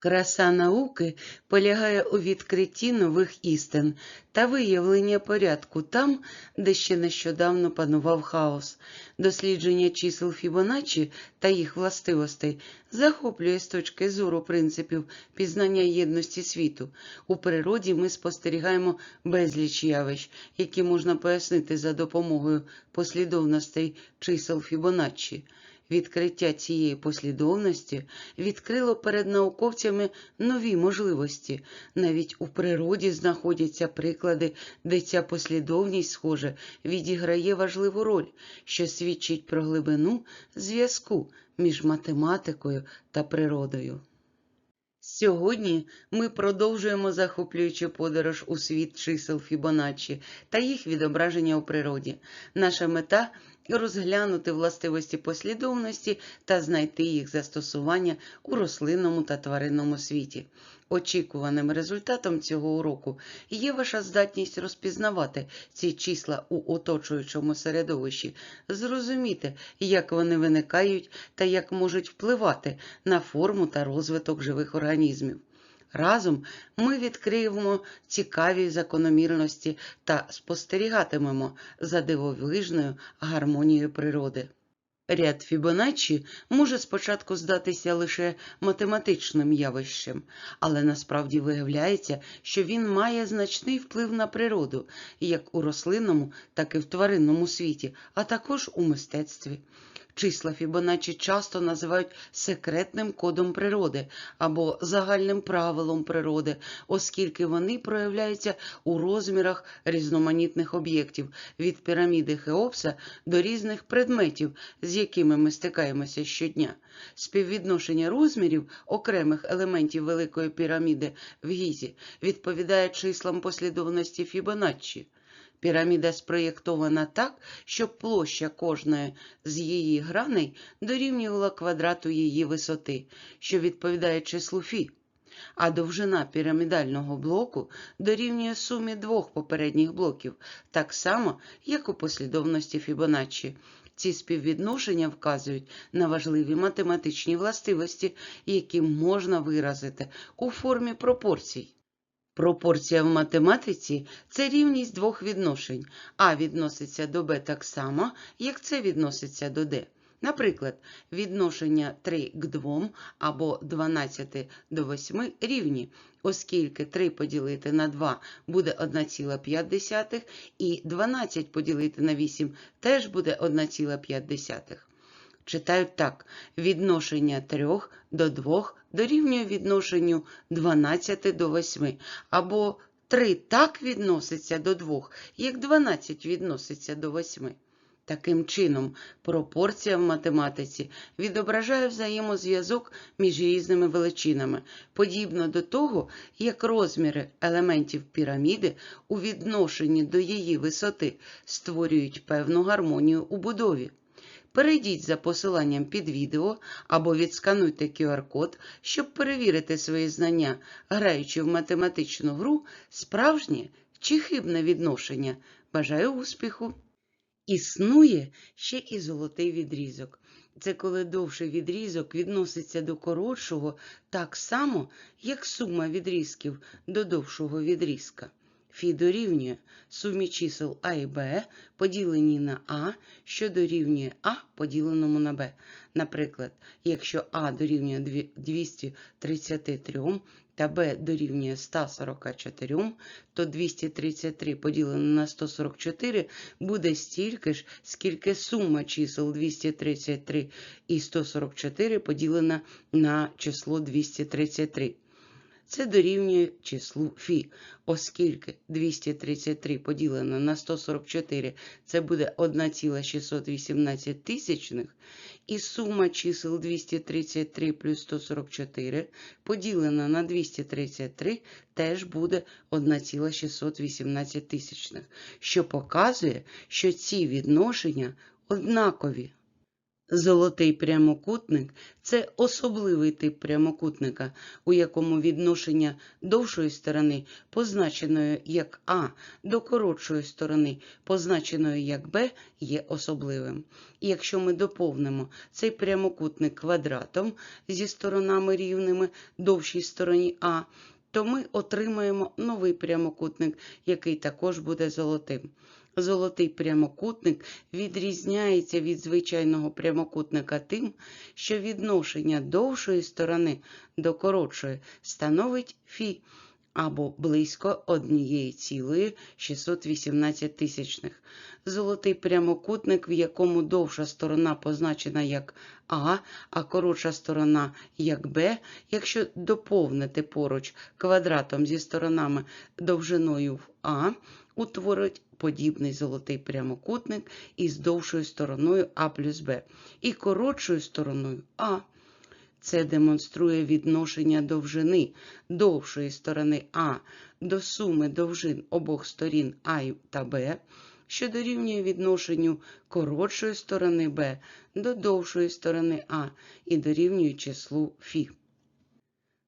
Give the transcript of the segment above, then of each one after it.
Краса науки полягає у відкритті нових істин та виявленні порядку там, де ще нещодавно панував хаос. Дослідження чисел Фібоначчі та їх властивостей захоплює з точки зору принципів пізнання єдності світу. У природі ми спостерігаємо безліч явищ, які можна пояснити за допомогою послідовностей чисел Фібоначчі. Відкриття цієї послідовності відкрило перед науковцями нові можливості. Навіть у природі знаходяться приклади, де ця послідовність, схоже, відіграє важливу роль, що свідчить про глибину зв'язку між математикою та природою. Сьогодні ми продовжуємо захоплюючу подорож у світ чисел Фібоначчі та їх відображення у природі. Наша мета розглянути властивості послідовності та знайти їх застосування у рослинному та тваринному світі. Очікуваним результатом цього уроку є ваша здатність розпізнавати ці числа у оточуючому середовищі, зрозуміти, як вони виникають та як можуть впливати на форму та розвиток живих організмів. Разом ми відкриємо цікаві закономірності та спостерігатимемо за дивовижною гармонією природи. Ряд Фібоначчі може спочатку здатися лише математичним явищем, але насправді виявляється, що він має значний вплив на природу, як у рослинному, так і в тваринному світі, а також у мистецтві. Числа Фібоначчі часто називають секретним кодом природи або загальним правилом природи, оскільки вони проявляються у розмірах різноманітних об'єктів від піраміди Хеопса до різних предметів, з якими ми стикаємося щодня. Співвідношення розмірів окремих елементів Великої піраміди в Гізі відповідає числам послідовності Фібоначчі. Піраміда спроєктована так, щоб площа кожної з її граней дорівнювала квадрату її висоти, що відповідає числу Фі, а довжина пірамідального блоку дорівнює сумі двох попередніх блоків, так само, як у послідовності Фібоначчі. Ці співвідношення вказують на важливі математичні властивості, які можна виразити у формі пропорцій. Пропорція в математиці це рівність двох відношень. А відноситься до Б так само, як це відноситься до Д. Наприклад, відношення 3 к 2 або 12 до 8 рівні, оскільки 3 поділити на 2 буде 1,5 і 12 поділити на 8 теж буде 1,5. Читають так: відношення 3 до 2 дорівнює відношенню 12 до 8, або 3 так відноситься до 2, як 12 відноситься до 8. Таким чином, пропорція в математиці відображає взаємозв'язок між різними величинами, подібно до того, як розміри елементів піраміди у відношенні до її висоти створюють певну гармонію у будові. Перейдіть за посиланням під відео або відскануйте QR-код, щоб перевірити свої знання, граючи в математичну гру, справжнє чи хибне відношення. Бажаю успіху! Існує ще і золотий відрізок. Це коли довший відрізок відноситься до коротшого так само, як сума відрізків до довшого відрізка. Фі дорівнює сумі чисел А і Б поділені на А, що дорівнює А поділеному на Б. Наприклад, якщо А дорівнює 233 та Б дорівнює 144, то 233 поділене на 144 буде стільки ж, скільки сума чисел 233 і 144 поділена на число 233. Це дорівнює числу Фі, оскільки 233 поділено на 144 це буде 1,618 тисячних, і сума чисел 233 плюс 144 поділена на 233 теж буде 1,618 тисячних, що показує, що ці відношення однакові. Золотий прямокутник це особливий тип прямокутника, у якому відношення довшої сторони, позначеної як А, до коротшої сторони, позначеної як Б, є особливим. І якщо ми доповнимо цей прямокутник квадратом зі сторонами рівними довшій стороні А, то ми отримаємо новий прямокутник, який також буде золотим. Золотий прямокутник відрізняється від звичайного прямокутника тим, що відношення довшої сторони до коротшої становить фі або близько 1,618 тисячних. Золотий прямокутник, в якому довша сторона позначена як А, а коротша сторона як Б, якщо доповнити поруч квадратом зі сторонами довжиною в А, утворить подібний золотий прямокутник із довшою стороною А плюс Б і коротшою стороною А. Це демонструє відношення довжини довшої сторони А до суми довжин обох сторін А та Б, що дорівнює відношенню коротшої сторони Б до довшої сторони А і дорівнює числу Фі.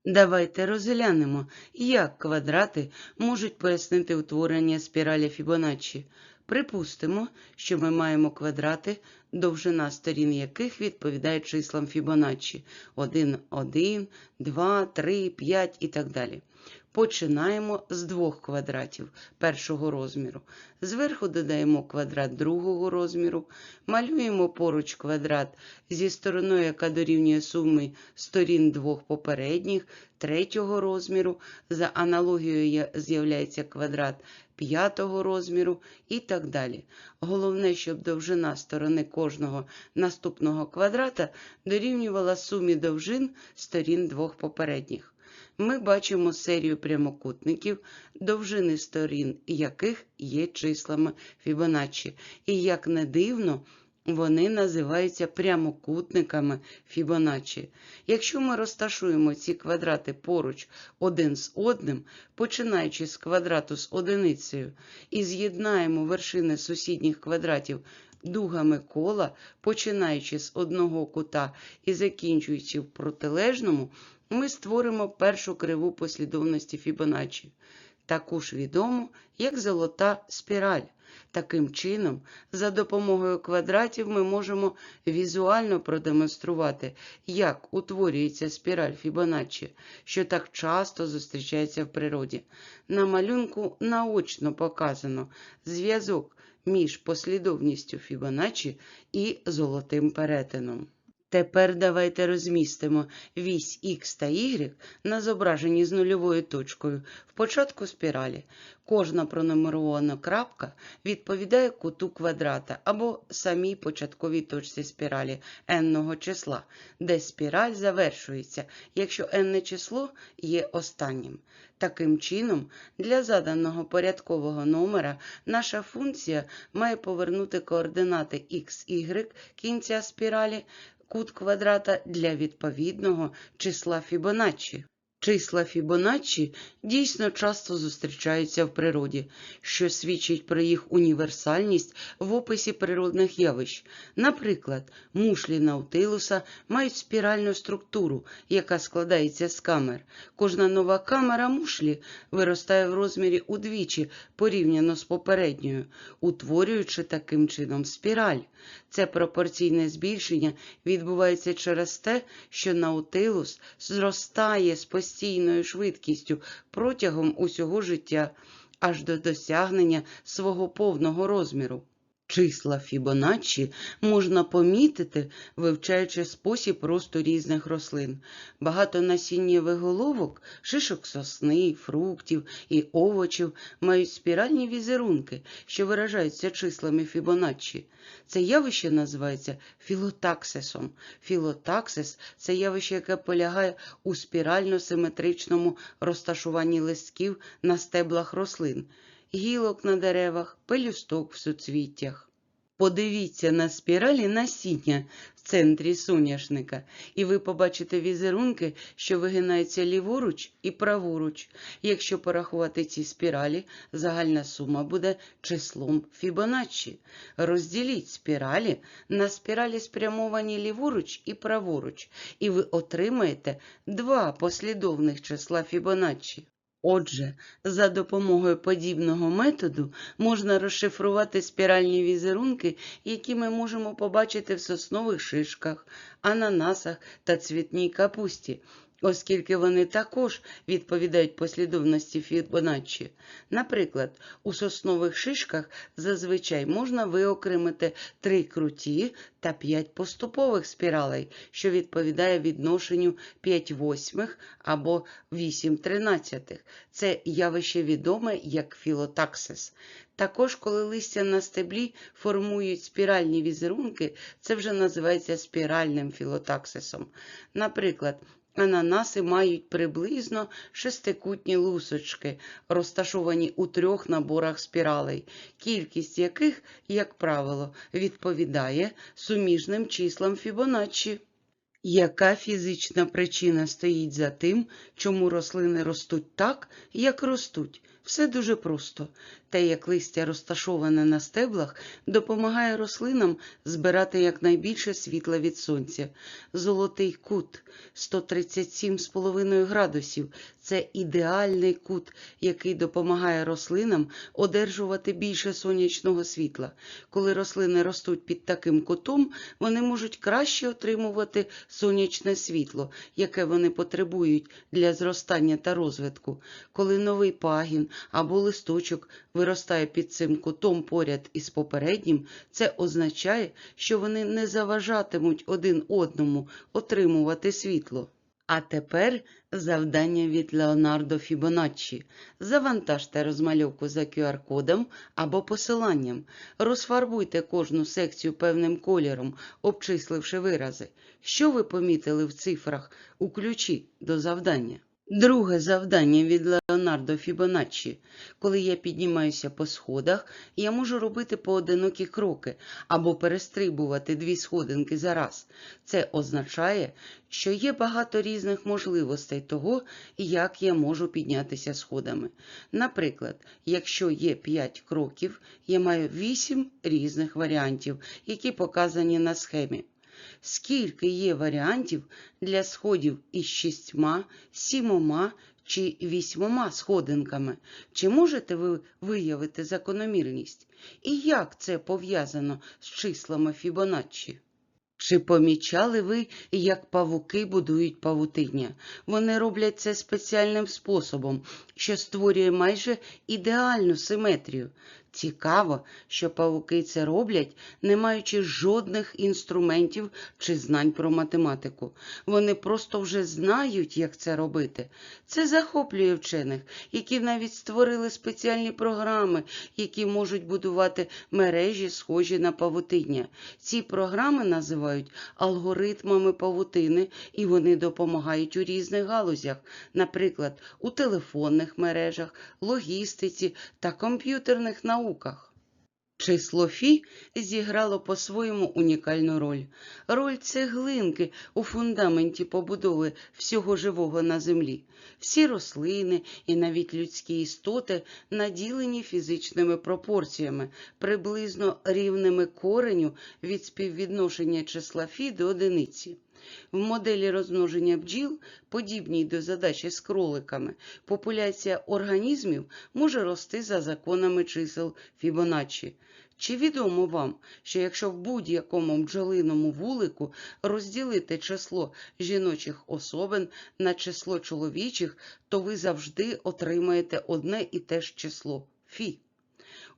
Давайте розглянемо, як квадрати можуть пояснити утворення спіралі Фібоначчі. Припустимо, що ми маємо квадрати, довжина сторін яких відповідає числам Фібоначчі 1, 1, 2, 3, 5 і так далі. Починаємо з двох квадратів першого розміру. Зверху додаємо квадрат другого розміру, малюємо поруч квадрат зі стороною, яка дорівнює суми сторін двох попередніх, третього розміру. За аналогією з'являється квадрат п'ятого розміру і так далі. Головне, щоб довжина сторони кожного наступного квадрата дорівнювала сумі довжин сторін двох попередніх ми бачимо серію прямокутників, довжини сторін яких є числами Фібоначчі. І, як не дивно, вони називаються прямокутниками Фібоначчі. Якщо ми розташуємо ці квадрати поруч один з одним, починаючи з квадрату з одиницею, і з'єднаємо вершини сусідніх квадратів дугами кола, починаючи з одного кута і закінчуючи в протилежному, ми створимо першу криву послідовності Фібоначчі, таку ж відому, як золота спіраль. Таким чином, за допомогою квадратів ми можемо візуально продемонструвати, як утворюється спіраль Фібоначчі, що так часто зустрічається в природі. На малюнку наочно показано зв'язок між послідовністю Фібоначчі і золотим перетином. Тепер давайте розмістимо вісь Х та Y на зображенні з нульовою точкою в початку спіралі. Кожна пронумерована крапка відповідає куту квадрата або самій початковій точці спіралі n числа, де спіраль завершується, якщо n число є останнім. Таким чином, для заданого порядкового номера наша функція має повернути координати x, y кінця спіралі кут квадрата для відповідного числа Фібоначчі. Числа Фібоначчі дійсно часто зустрічаються в природі, що свідчить про їх універсальність в описі природних явищ. Наприклад, мушлі наутилуса мають спіральну структуру, яка складається з камер. Кожна нова камера мушлі виростає в розмірі удвічі порівняно з попередньою, утворюючи таким чином спіраль. Це пропорційне збільшення відбувається через те, що наутилус зростає з постійною швидкістю протягом усього життя аж до досягнення свого повного розміру. Числа Фібоначчі можна помітити, вивчаючи спосіб росту різних рослин. Багатонасіннєвих головок, шишок сосни, фруктів і овочів мають спіральні візерунки, що виражаються числами Фібоначчі. Це явище називається філотаксисом. Філотаксис це явище, яке полягає у спірально-симетричному розташуванні листків на стеблах рослин гілок на деревах, пелюсток в суцвіттях. Подивіться на спіралі насіння в центрі соняшника, і ви побачите візерунки, що вигинаються ліворуч і праворуч. Якщо порахувати ці спіралі, загальна сума буде числом Фібоначчі. Розділіть спіралі на спіралі спрямовані ліворуч і праворуч, і ви отримаєте два послідовних числа Фібоначчі. Отже, за допомогою подібного методу можна розшифрувати спіральні візерунки, які ми можемо побачити в соснових шишках, ананасах та цвітній капусті, оскільки вони також відповідають послідовності Фібоначчі. Наприклад, у соснових шишках зазвичай можна виокремити три круті та 5 поступових спіралей, що відповідає відношенню 5 восьмих або 8 тринадцятих. Це явище відоме як філотаксис. Також, коли листя на стеблі формують спіральні візерунки, це вже називається спіральним філотаксисом. Наприклад, Ананаси мають приблизно шестикутні лусочки, розташовані у трьох наборах спіралей, кількість яких, як правило, відповідає суміжним числам Фібоначчі. Яка фізична причина стоїть за тим, чому рослини ростуть так, як ростуть? Все дуже просто. Те, як листя розташоване на стеблах, допомагає рослинам збирати якнайбільше світла від сонця. Золотий кут 137,5 градусів це ідеальний кут, який допомагає рослинам одержувати більше сонячного світла. Коли рослини ростуть під таким кутом, вони можуть краще отримувати сонячне світло, яке вони потребують для зростання та розвитку. Коли новий пагін або листочок виростає під цим кутом поряд із попереднім, це означає, що вони не заважатимуть один одному отримувати світло. А тепер завдання від Леонардо Фібоначчі. Завантажте розмальовку за QR-кодом або посиланням. Розфарбуйте кожну секцію певним кольором, обчисливши вирази. Що ви помітили в цифрах у ключі до завдання? Друге завдання від Леонардо Фібоначчі. Коли я піднімаюся по сходах, я можу робити поодинокі кроки або перестрибувати дві сходинки за раз. Це означає, що є багато різних можливостей того, як я можу піднятися сходами. Наприклад, якщо є 5 кроків, я маю 8 різних варіантів, які показані на схемі. Скільки є варіантів для сходів із шістьма, сімома чи вісьмома сходинками? Чи можете ви виявити закономірність? І як це пов'язано з числами Фібоначчі? Чи помічали ви, як павуки будують павутиння? Вони роблять це спеціальним способом, що створює майже ідеальну симетрію. Цікаво, що павуки це роблять, не маючи жодних інструментів чи знань про математику. Вони просто вже знають, як це робити. Це захоплює вчених, які навіть створили спеціальні програми, які можуть будувати мережі, схожі на павутиння. Ці програми називають алгоритмами павутини, і вони допомагають у різних галузях, наприклад, у телефонних мережах, логістиці та комп'ютерних науках. Число Фі зіграло по-своєму унікальну роль. Роль цеглинки у фундаменті побудови всього живого на землі. Всі рослини і навіть людські істоти наділені фізичними пропорціями, приблизно рівними кореню від співвідношення числа Фі до одиниці. В моделі розмноження бджіл, подібній до задачі з кроликами, популяція організмів може рости за законами чисел Фібоначчі. Чи відомо вам, що якщо в будь-якому бджолиному вулику розділити число жіночих особин на число чоловічих, то ви завжди отримаєте одне і те ж число Фі?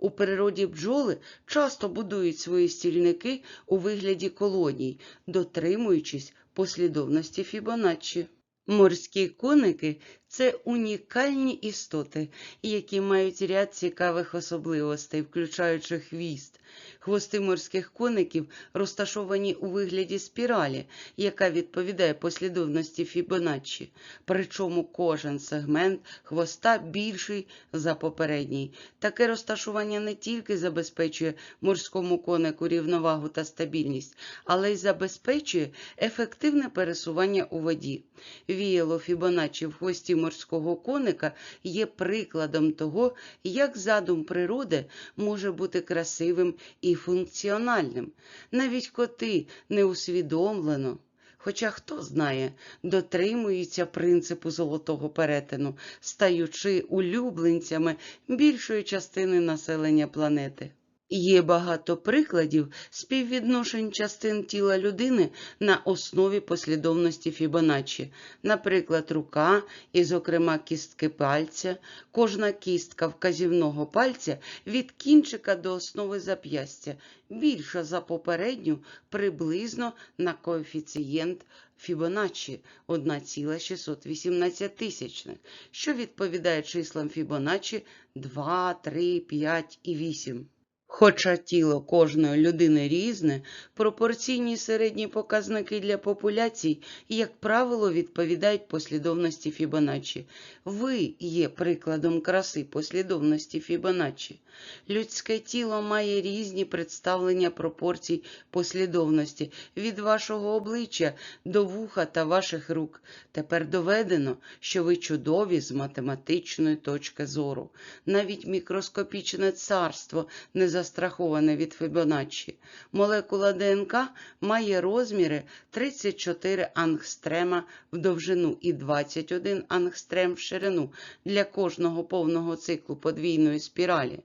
У природі бджоли часто будують свої стільники у вигляді колоній, дотримуючись послідовності Фібоначчі. Морські коники Це унікальні істоти, які мають ряд цікавих особливостей, включаючи хвіст. Хвости морських коників розташовані у вигляді спіралі, яка відповідає послідовності Фібоначчі. Причому кожен сегмент хвоста більший за попередній. Таке розташування не тільки забезпечує морському конику рівновагу та стабільність, але й забезпечує ефективне пересування у воді. Віяло Фібоначчі в хвості морського коника є прикладом того, як задум природи може бути красивим і функціональним. Навіть коти неусвідомлено. Хоча хто знає, дотримуються принципу золотого перетину, стаючи улюбленцями більшої частини населення планети. Є багато прикладів співвідношень частин тіла людини на основі послідовності Фібоначчі. Наприклад, рука і, зокрема, кістки пальця, кожна кістка вказівного пальця від кінчика до основи зап'ястя більша за попередню приблизно на коефіцієнт Фібоначчі 1,618 тисячних, що відповідає числам Фібоначчі 2, 3, 5 і 8. Хоча тіло кожної людини різне, пропорційні середні показники для популяцій, як правило, відповідають послідовності Фібоначчі. Ви є прикладом краси послідовності Фібоначчі. Людське тіло має різні представлення пропорцій послідовності від вашого обличчя до вуха та ваших рук. Тепер доведено, що ви чудові з математичної точки зору. Навіть мікроскопічне царство не застраховане від Фібоначчі. Молекула ДНК має розміри 34 ангстрема в довжину і 21 ангстрем в ширину для кожного повного циклу подвійної спіралі.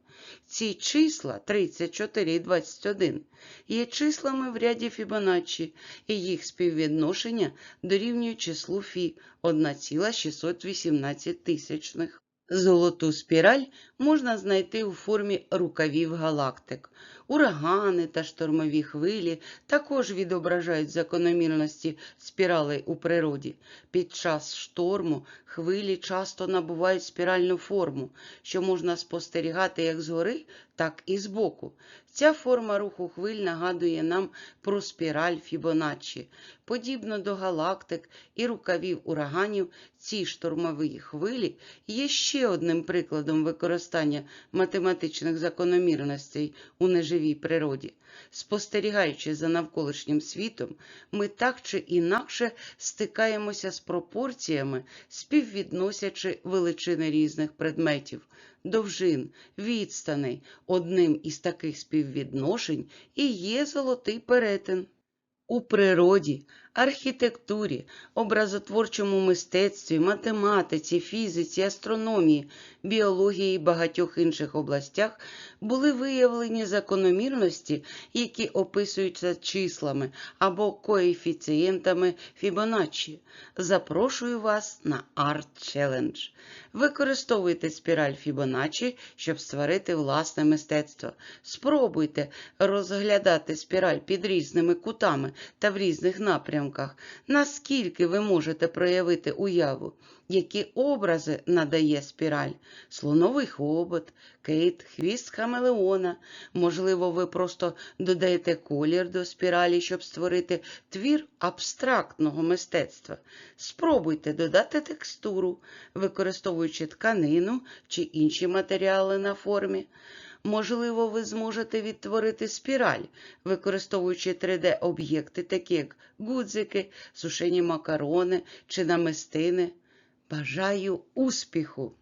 Ці числа 34 і 21 є числами в ряді Фібоначчі, і їх співвідношення дорівнює числу Фі 1,618 тисячних. Золоту спіраль можна знайти у формі рукавів галактик. Урагани та штормові хвилі також відображають закономірності спіралей у природі. Під час шторму хвилі часто набувають спіральну форму, що можна спостерігати як згори, так і збоку. Ця форма руху хвиль нагадує нам про спіраль Фібоначчі. Подібно до галактик і рукавів ураганів, ці штормові хвилі є ще одним прикладом використання математичних закономірностей у неживій природі. Спостерігаючи за навколишнім світом, ми так чи інакше стикаємося з пропорціями, співвідносячи величини різних предметів, довжин, відстаней. Одним із таких співвідношень і є золотий перетин. У природі, архітектурі, образотворчому мистецтві, математиці, фізиці, астрономії, біології і багатьох інших областях були виявлені закономірності, які описуються числами або коефіцієнтами Фібоначчі. Запрошую вас на Art Challenge. Використовуйте спіраль Фібоначчі, щоб створити власне мистецтво. Спробуйте розглядати спіраль під різними кутами та в різних напрямках, наскільки ви можете проявити уяву, які образи надає спіраль, слоновий хобот, кейт, хвіст хамелеона. Можливо, ви просто додаєте колір до спіралі, щоб створити твір абстрактного мистецтва. Спробуйте додати текстуру, використовуючи тканину чи інші матеріали на формі. Можливо, ви зможете відтворити спіраль, використовуючи 3D-об'єкти, такі як гудзики, сушені макарони чи намистини. Бажаю успіху!